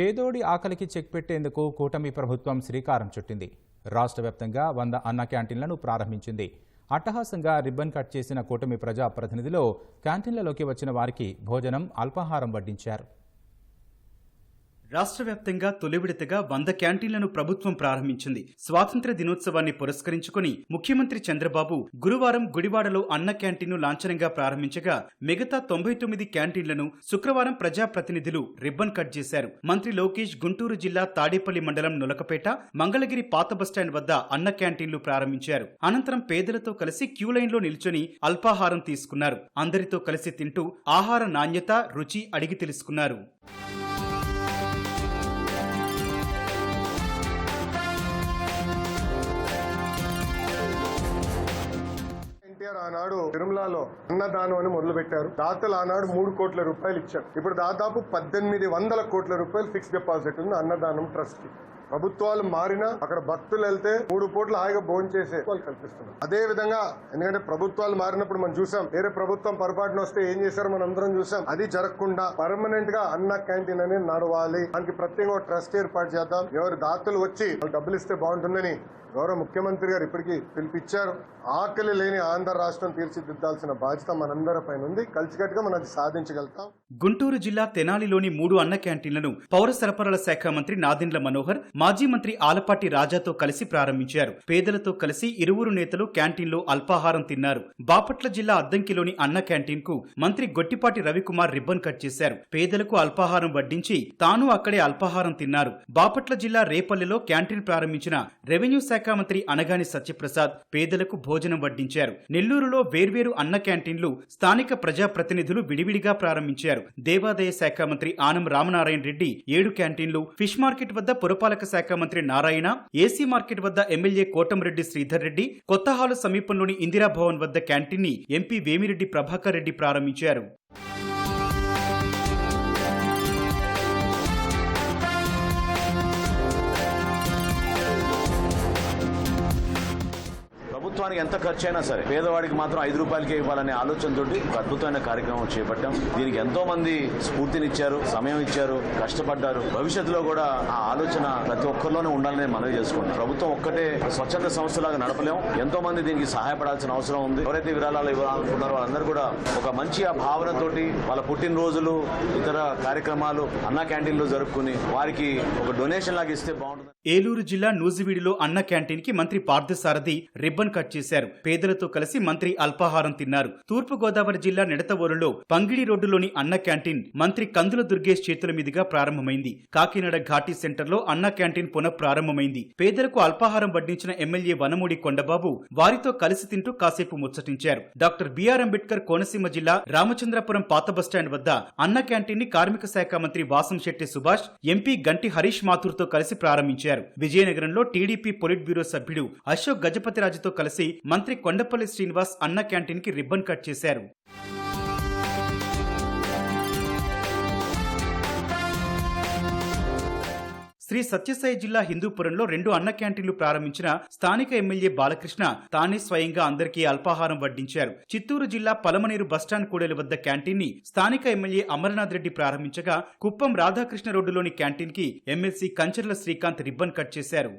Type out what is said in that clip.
పేదోడి ఆకలికి చెక్ పెట్టేందుకు కూటమి ప్రభుత్వం శ్రీకారం చుట్టింది. రాష్ట్ర వ్యాప్తంగా వంద అన్న క్యాంటీన్లను ప్రారంభించింది. అట్టహాసంగా రిబ్బన్ కట్ చేసిన కూటమి ప్రజా ప్రతినిధిలో క్యాంటీన్లలోకి వచ్చిన వారికి భోజనం అల్పాహారం వడ్డించారు. రాష్ట్ర వ్యాప్తంగా తొలి విడతగా వంద క్యాంటీన్లను ప్రభుత్వం ప్రారంభించింది. స్వాతంత్ర దినోత్సవాన్ని పురస్కరించుకుని ముఖ్యమంత్రి చంద్రబాబు గురువారం గుడివాడలో అన్న క్యాంటీన్ను లాంఛనంగా ప్రారంభించగా మిగతా తొంభై తొమ్మిది క్యాంటీన్లను శుక్రవారం ప్రజాప్రతినిధులు రిబ్బన్ కట్ చేశారు. మంత్రి లోకేష్ గుంటూరు జిల్లా తాడేపల్లి మండలం నులకపేట మంగళగిరి పాత బస్టాండ్ వద్ద అన్న క్యాంటీన్లు ప్రారంభించారు. అనంతరం పేదలతో కలిసి క్యూ లైన్లో నిల్చొని అల్పాహారం తీసుకున్నారు. అందరితో కలిసి తింటూ ఆహార నాణ్యత రుచి అడిగి తెలుసుకున్నారు. కేసీఆర్ ఆనాడు తిరుమలలో అన్నదానం అని మొదలు పెట్టారు దాతలు ఆనాడు మూడు కోట్ల రూపాయలు ఇచ్చారు. ఇప్పుడు దాదాపు పద్దెనిమిది వందల కోట్ల రూపాయలు ఫిక్స్ డిపాజిట్ ఉంది అన్నదానం ట్రస్ట్కి. ప్రభుత్వాలు మారినా అక్కడ భక్తులు వెళ్తే మూడు పూట్ల హాయిగా భోజనం చేసే వాళ్ళు కల్పిస్తున్నారు అదే విధంగా ఎందుకంటే ప్రభుత్వాలు మారినప్పుడు మనం చూసాం వేరే ప్రభుత్వం పొరపాటున వస్తే ఏం చేశారో మనం అందరం చూసాం. అది జరగకుండా పర్మనెంట్గా అన్న క్యాంటీన్ అనేది నడవాలి. దానికి ప్రత్యేక ట్రస్ట్ ఏర్పాటు చేద్దాం. ఎవరు దాతలు వచ్చి డబ్బులు ఇస్తే బాగుంటుందని గౌరవ ముఖ్యమంత్రి గారు ఇప్పటికీ పిలిపించారు. ఆకలి లేని ఆంధ్ర రాష్ట్రం తీర్చిదిద్దాల్సిన బాధ్యత మనందరి పైన ఉంది. కలిసికట్టుగా మనం అది సాధించగలుగుతాం. గుంటూరు జిల్లా తెనాలిలోని మూడు అన్న క్యాంటీన్లను పౌర సరఫరాల శాఖ మంత్రి నాదిండ్ల మనోహర్ మాజీ మంత్రి ఆలపాటి రాజాతో కలిసి ప్రారంభించారు. పేదలతో కలిసి ఇరువురు నేతలు క్యాంటీన్లో అల్పాహారం తిన్నారు. బాపట్ల జిల్లా అద్దంకిలోని అన్న క్యాంటీన్కు మంత్రి గొట్టిపాటి రవికుమార్ రిబ్బన్ కట్ చేశారు. పేదలకు అల్పాహారం వడ్డించి తాను అక్కడే అల్పాహారం తిన్నారు. బాపట్ల జిల్లా రేపల్లెలో క్యాంటీన్ ప్రారంభించిన రెవెన్యూ శాఖ మంత్రి అనగాని సత్యప్రసాద్ పేదలకు భోజనం వడ్డించారు. నెల్లూరులో వేర్వేరు అన్న క్యాంటీన్లు స్థానిక ప్రజాప్రతినిధులు విడివిడిగా ప్రారంభించారు. దేవాదాయ శాఖ మంత్రి ఆనం రామనారాయణ రెడ్డి ఏడు క్యాంటీన్లు ఫిష్ మార్కెట్ వద్ద పురపాలక శాఖ మంత్రి నారాయణ ఏసీ మార్కెట్ వద్ద ఎమ్మెల్యే కోటంరెడ్డి శ్రీధర్ రెడ్డి కొత్త హాలు సమీపంలోని ఇందిరాభవన్ వద్ద క్యాంటీన్ని ఎంపీ వేమిరెడ్డి ప్రభాకర్ రెడ్డి ప్రారంభించారు. ప్రభుత్వానికి ఎంత ఖర్చు అయినా సరే పేదవాడికి మాత్రం ఐదు రూపాయలకే ఇవ్వాలనే ఆలోచనతోటి ఒక అద్భుతమైన కార్యక్రమం చేపట్టాం. దీనికి ఎంతో మంది స్ఫూర్తినిచ్చారు సమయం ఇచ్చారు కష్టపడ్డారు. భవిష్యత్తులో కూడా ఆ ఆలోచన ప్రతి ఒక్కరిలోనే ఉండాలని మనవి చేసుకుంటాం ప్రభుత్వం ఒక్కటే స్వచ్ఛంద సంస్థలాగా నడపలేం. ఎంతో మంది దీనికి సహాయపడాల్సిన అవసరం ఉంది. ఎవరైతే విరాళాలు ఇవ్వాలనుకున్నారో వాళ్ళందరూ కూడా ఒక మంచి ఆ భావనతోటి వాళ్ళ పుట్టినరోజులు ఇతర కార్యక్రమాలు అన్న క్యాంటీన్లో జరుపుకుని వారికి ఒక డొనేషన్ లాగా ఇస్తే బాగుంటుంది. ఏలూరు జిల్లా నూజివీడిలో అన్న క్యాంటీన్కి మంత్రి పార్థసారథి రిబ్బన్ కట్ చేశారు. పేదలతో కలిసి మంత్రి అల్పాహారం తిన్నారు. తూర్పు గోదావరి జిల్లా నిడతవోలులో పంగిడి రోడ్డులోని అన్న క్యాంటీన్ మంత్రి కందుల దుర్గేష్ చేతుల మీదుగా ప్రారంభమైంది. కాకినాడ ఘాటీ సెంటర్లో అన్న క్యాంటీన్ పునః ప్రారంభమైంది పేదలకు అల్పాహారం వడ్డించిన ఎమ్మెల్యే వనమూడి కొండబాబు వారితో కలిసి తింటూ కాసేపు ముచ్చటించారు. డాక్టర్ బిఆర్ అంబేద్కర్ కోనసీమ జిల్లా రామచంద్రపురం పాత బస్టాండ్ వద్ద అన్న క్యాంటీన్ని కార్మిక శాఖ మంత్రి వాసం శెట్టి సుభాష్ ఎంపీ గంటి హరీష్ మాథూర్తో కలిసి ప్రారంభించారు. విజయనగరంలో టీడీపీ పొలిట్ బ్యూరో సభ్యుడు అశోక్ గజపతిరాజుతో కలిసి కలిసి మంత్రి కొండపల్లి శ్రీనివాస్ అన్న క్యాంటీన్కి రిబ్బన్ కట్ చేశారు. శ్రీ సత్యసాయి జిల్లా హిందూపురంలో రెండు అన్న క్యాంటీన్లు ప్రారంభించిన స్థానిక ఎమ్మెల్యే బాలకృష్ణ తానే స్వయంగా అందరికీ అల్పాహారం వడ్డించారు. చిత్తూరు జిల్లా పలమనేరు బస్టాండ్ కూడలి వద్ద క్యాంటీన్ని స్థానిక ఎమ్మెల్యే అమరనాథ్ రెడ్డి ప్రారంభించగా కుప్పం రాధాకృష్ణ రోడ్డులోని క్యాంటీన్కి MLC Kancharla Srikanth ribbon cut చేశారు.